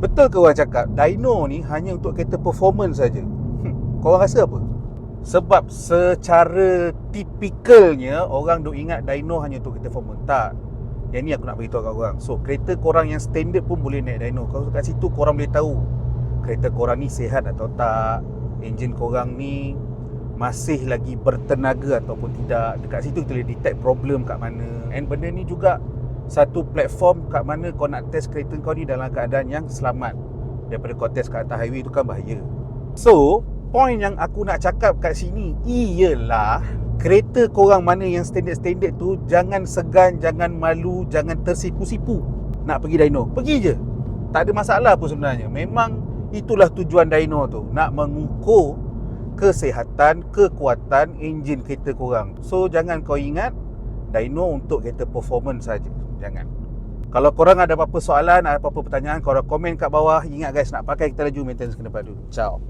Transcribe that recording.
Betul ke orang cakap dyno ni hanya untuk kereta performance saja? Hmm, korang rasa apa? Sebab secara tipikalnya orang duk ingat dyno hanya untuk kereta performance. Tak. Yang ni aku nak beritahu kat korang. So, kereta korang yang standard pun boleh naik dyno. Kalau kat situ korang boleh tahu kereta korang ni sihat atau tak, enjin korang ni masih lagi bertenaga ataupun tidak. Dekat situ kita boleh detect problem kat mana. And benda ni juga satu platform kat mana kau nak test kereta kau ni dalam keadaan yang selamat. Daripada kau test kat atas highway tu kan bahaya. So, point yang aku nak cakap kat sini ialah kereta korang mana yang standard-standard tu jangan segan, jangan malu, jangan tersipu-sipu nak pergi dyno. Pergi je. Tak ada masalah pun sebenarnya. Memang itulah tujuan dyno tu. Nak mengukur kesihatan, kekuatan enjin kereta korang. So jangan kau ingat dyno untuk kereta performance saja. Jangan. Kalau korang ada apa-apa soalan, ada apa-apa pertanyaan, korang komen kat bawah. Ingat guys nak pakai kita laju maintenance kena padu. Ciao.